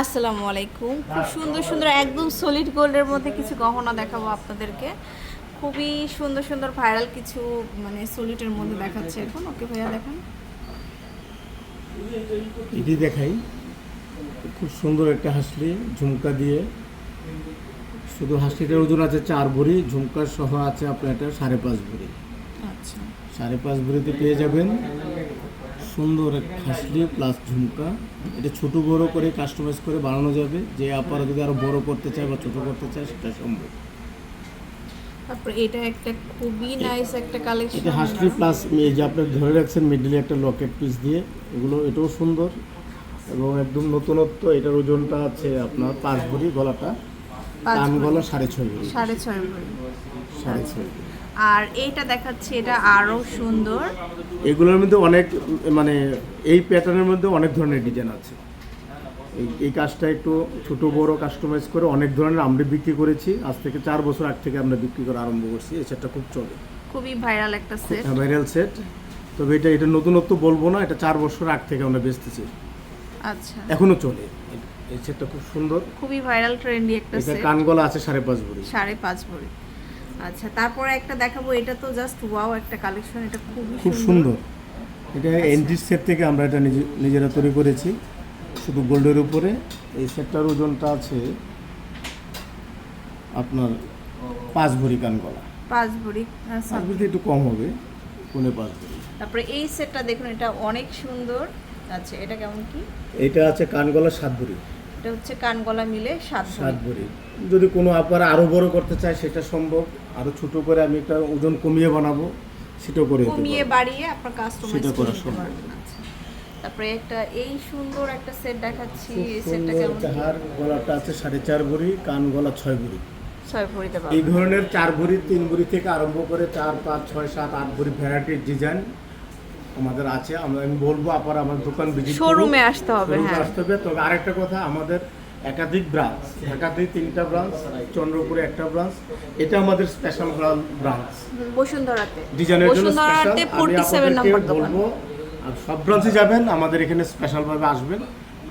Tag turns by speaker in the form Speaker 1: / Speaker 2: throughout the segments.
Speaker 1: আসসালামু আলাইকুম। খুব সুন্দর সুন্দর একদম সলিড গোল্ডের মধ্যে কিছু গহনা দেখাবো আপনাদেরকে। খুবই সুন্দর সুন্দর ভাইরাল কিছু মানে সলিডের মধ্যে দেখাচ্ছে এখন। ওকে ভাইয়া দেখেন।
Speaker 2: এটি দেখাই। খুব সুন্দর একটা হাসলি ঝুমকা দিয়ে। শুধু হাসলিটার ওজন আছে চার ভরি ঝুমকার সহ আছে আপনার এটা সাড়ে পাঁচ ভরি।
Speaker 1: আচ্ছা।
Speaker 2: সাড়ে পাঁচ ভরিতে পেয়ে যাবেন। সুন্দর এক হাসলি প্লাস ঝুমকা। এটা ছোট বড় করে কাস্টমাইজ করে বানানো যাবে। যে আপারা যদি আরও বড় করতে চায় বা ছোট করতে চায় সেটা সম্ভব।
Speaker 1: তারপর এটা একটা খুবই নাইস একটা কালেকশন
Speaker 2: এটা হাসলি প্লাস এই যে আপনি ধরে রাখছেন মিডলে একটা লকেট পিস দিয়ে এগুলো এটাও সুন্দর। এবং একদম নতুনত্ব এটার ওজনটা আছে আপনার পাঁচ ভরি গলাটা। কান সাড়ে ছয় ভরি
Speaker 1: সাড়ে ছয় ভরি
Speaker 2: সাড়ে ছয়
Speaker 1: আর এইটা দেখাচ্ছে এটা আরও সুন্দর।
Speaker 2: এগুলোর মধ্যে অনেক মানে এই প্যাটার্নের মধ্যে অনেক ধরনের ডিজাইন আছে। এই- এই কাজটা একটু ছোট বড় কাস্টমাইজ করে অনেক ধরনের আমরা বিক্রি করেছি। আজ থেকে চার বছর আগ থেকে আমরা বিক্রি করা আরম্ভ করছি। এই সেটটা খুব চলে।
Speaker 1: খুবই ভাইরাল একটা সেট
Speaker 2: ভাইরাল সেট তবে এটা এটা নতুনত্ব বলব না এটা চার বছর আগ থেকে আমরা বেচতেছি।
Speaker 1: আচ্ছা।
Speaker 2: এখনও চলে। এই সেটটা খুব সুন্দর।
Speaker 1: খুবই ভাইরাল ট্রেন্ডি একটা সেট
Speaker 2: কান গলা আছে সাড়ে পাঁচ ভরি।
Speaker 1: সাড়ে পাঁচ ভরি। আচ্ছা তারপরে একটা দেখাবো এটা তো জাস্ট ওয়াও একটা কালেকশন এটা খুবই
Speaker 2: খুব সুন্দর। এটা এন্ট্রির সেট থেকে আমরা এটা নিজে নিজেরা তৈরি করেছি। শুধু গোল্ডের উপরে। এই সেটটার ওজনটা আছে আপনার পাঁচ ভরি কান গলা
Speaker 1: পাঁচ ভরি
Speaker 2: পাঁচ
Speaker 1: আচ্ছা।
Speaker 2: ভরিতে একটু কম হবে পৌনে পাঁচ ভরি।
Speaker 1: তারপরে এই সেটটা দেখুন এটা অনেক সুন্দর। আচ্ছা এটা কেমন কি?
Speaker 2: এটা আছে কান গলা সাত ভরি।
Speaker 1: এটা হচ্ছে কান গলা মিলে সাত
Speaker 2: সাত
Speaker 1: ভরি
Speaker 2: যদি কোনো আবার আরও বড় করতে চায় সেটা সম্ভব আরও ছোট করে আমি একটা ওজন কমিয়ে বানাবো সেটাও করে
Speaker 1: কমিয়ে বাড়িয়ে আপনার কাস্টমাইজ
Speaker 2: সেটা
Speaker 1: করা
Speaker 2: সম্ভব।
Speaker 1: আচ্ছা। তারপরে একটা এই সুন্দর একটা সেট দেখাচ্ছি এই সেটটা কেমন?
Speaker 2: হার গলাটা আছে সাড়ে চার ভরি কান গলা ছয় ভরি
Speaker 1: ছয় ভরিতে
Speaker 2: এই ধরনের চার ভরি তিন ভরি থেকে আরম্ভ করে চার পাঁচ ছয় সাত আট ভরি ভ্যারাইটির ডিজাইন আমাদের আছে আমরা আমি বলব আবার আমার দোকান ভিজিট
Speaker 1: শোরুমে আসতে হবে হ্যাঁ।
Speaker 2: আসতে হবে। তবে আরেকটা কথা আমাদের একাধিক ব্রাঞ্চ ঢাকাতে তিনটা ব্রাঞ্চ চন্দ্রপুরে একটা ব্রাঞ্চ এটা আমাদের স্পেশাল ব্রাঞ্চ
Speaker 1: বসুন্ধরাতে।
Speaker 2: ডিজাইনের জন্য
Speaker 1: বসুন্ধরাতে
Speaker 2: স্পেশাল
Speaker 1: ফোর্টি সেভেন নম্বর দোকান।
Speaker 2: বলব আর সব ব্রাঞ্চে যাবেন আমাদের এখানে স্পেশাল ভাবে আসবেন।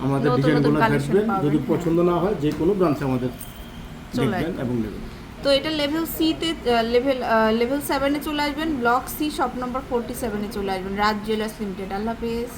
Speaker 2: আমাদের ডিজাইনগুলো দেখবেন যদি। পছন্দ না হয় যে কোনো ব্রাঞ্চে আমাদের দেখবেন এবং নেবেন।
Speaker 1: তো এটা লেভেল সিতে লেভেল লেভেল সেভেনে চলে আসবেন ব্লক সি শপ নম্বর ফোরটি সেভেনে চলে আসবেন। রাজ জুয়েলার্স লিমিটেড আল্লাহ হাফেজ।